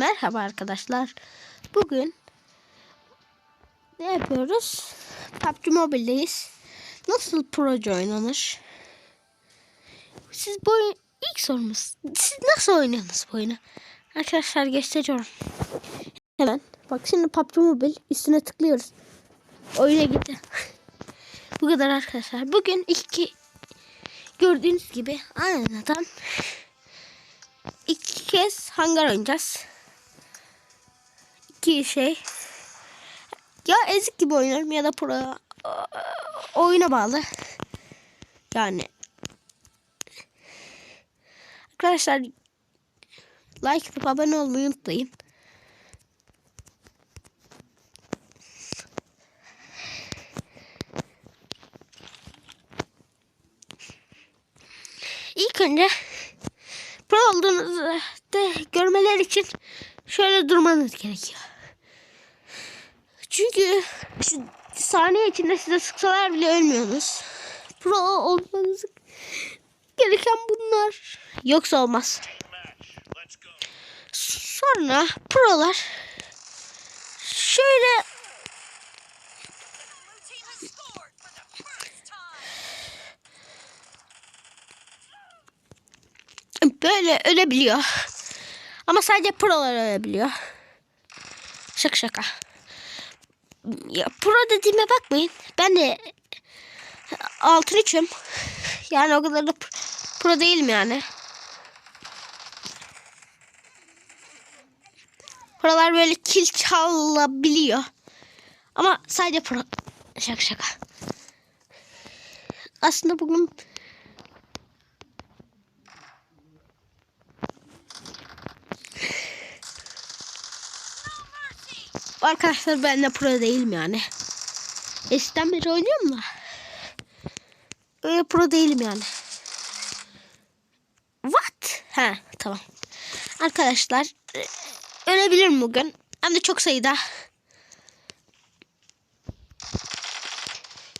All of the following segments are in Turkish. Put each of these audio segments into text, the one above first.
Merhaba arkadaşlar. Bugün ne yapıyoruz? PUBG Mobile'deyiz. Nasıl proje oynanır? Siz bu ilk sorumuz. Siz nasıl oynuyorsunuz bu oyunu? Arkadaşlar gösteriyorum. Hemen. Bak şimdi PUBG Mobile üstüne tıklıyoruz. Oyuna gitti. bu kadar arkadaşlar. Bugün iki gördüğünüz gibi aynen adam iki kez hangar oynayacağız. İki şey. Ya ezik gibi oynarım ya da pro oyuna bağlı. Yani arkadaşlar like atıp abone olmayı unutmayın. İlk önce pro olduğunuzu görmeler için şöyle durmanız gerekiyor. Çünkü şu saniye içinde size sıksalar bile ölmüyorsunuz. Pro olmanız gereken bunlar. Yoksa olmaz. Sonra prolar şöyle böyle ölebiliyor. Ama sadece prolar ölebiliyor. Şaka şaka. Ya pro dediğime bakmayın. Ben de altın üçüm. Yani o kadar da pro- değilim yani. Prolar böyle kill çalabiliyor. Ama sadece pro. Şaka şaka. Aslında bugün Arkadaşlar ben de pro değilim yani. Eskiden beri oynuyorum da. Öyle pro değilim yani. What? Ha tamam. Arkadaşlar e, ölebilirim bugün. Hem de çok sayıda.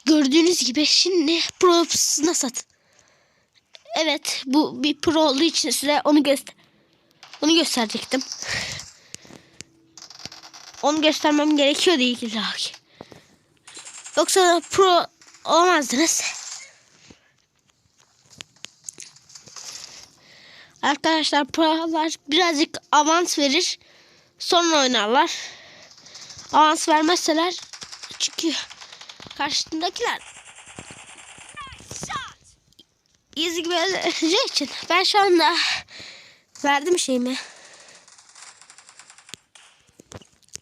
Gördüğünüz gibi şimdi prosuna sat. Evet bu bir pro olduğu için size onu göster onu gösterecektim. Onu göstermem gerekiyordu illa ki. Yoksa pro olamazdınız. Arkadaşlar prolar birazcık avans verir. Sonra oynarlar. Avans vermezseler çünkü karşındakiler yüzü gibi ölecek için ben şu anda verdim şeyimi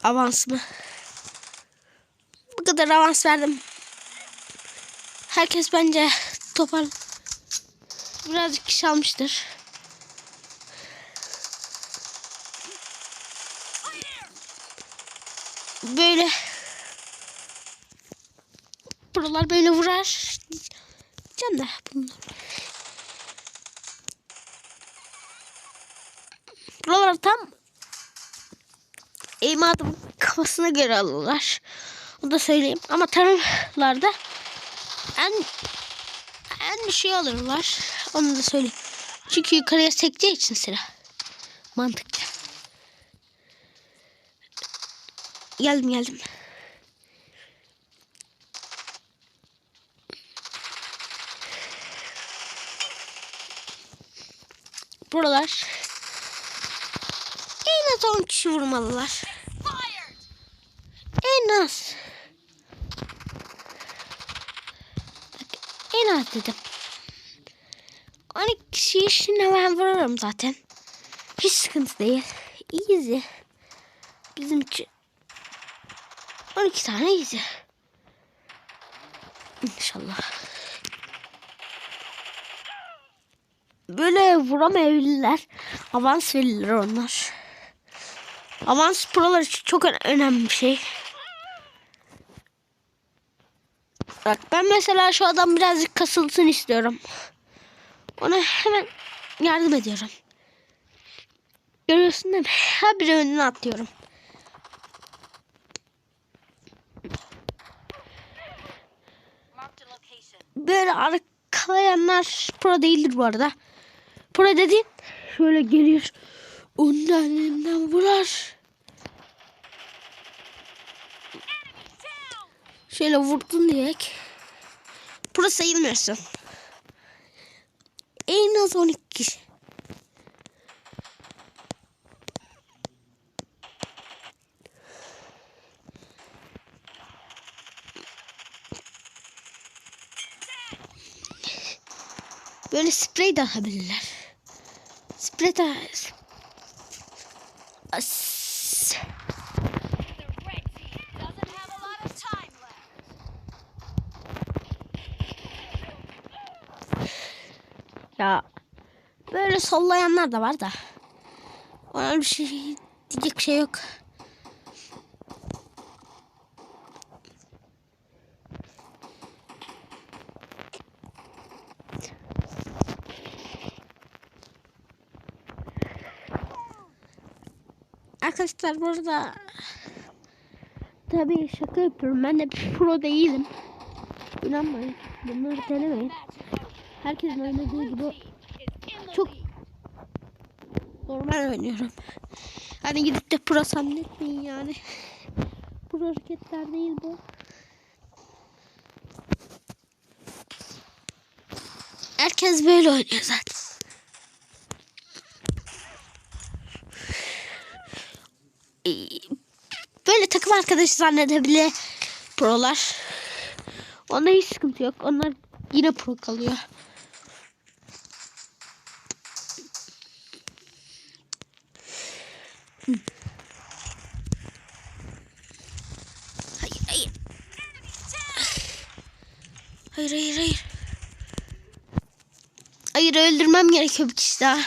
avansımı. Bu kadar avans verdim. Herkes bence topar birazcık kişi almıştır. Böyle buralar böyle vurar. Can da bunlar. Buralar tam Eğim adım kafasına göre alırlar. Onu da söyleyeyim. Ama tarımlarda en en şey alırlar. Onu da söyleyeyim. Çünkü yukarıya sekeceği için silah. Mantıklı. Geldim geldim. Buralar az 10 kişi vurmalılar. En az. Bak, en az dedim. 12 kişiyi şimdi ben vururum zaten. Hiç sıkıntı değil. Easy. Bizim için 12 tane easy. İnşallah. Böyle vuramayabilirler. Avans verirler onlar. Avans prolar için çok önemli bir şey. Bak ben mesela şu adam birazcık kasılsın istiyorum. Ona hemen yardım ediyorum. Görüyorsun değil mi? Her bir önüne atlıyorum. Böyle arkalayanlar pro değildir bu arada. Pro dediğin şöyle gelir. Ondan elimden vurar. Şöyle vurdun diyek. Pro sayılmıyorsun. En az 12 kişi. Böyle sprey de atabilirler. Sprey de... Ya böyle sollayanlar da var da. Ona bir şey diyecek şey yok. Arkadaşlar burada tabii şaka yapıyorum. Ben de pro değilim. İnanmayın. Bunları denemeyin. Herkesin oynadığı gibi çok normal oynuyorum. Hani gidip de pro zannetmeyin yani. Pro hareketler değil bu. Herkes böyle oynuyor zaten. Ee, Böyle takım arkadaşı zannedebilir prolar. Onda hiç sıkıntı yok. Onlar yine pro kalıyor. Hayır hayır. Hayır hayır hayır. Hayır öldürmem gerekiyor bir kişi daha.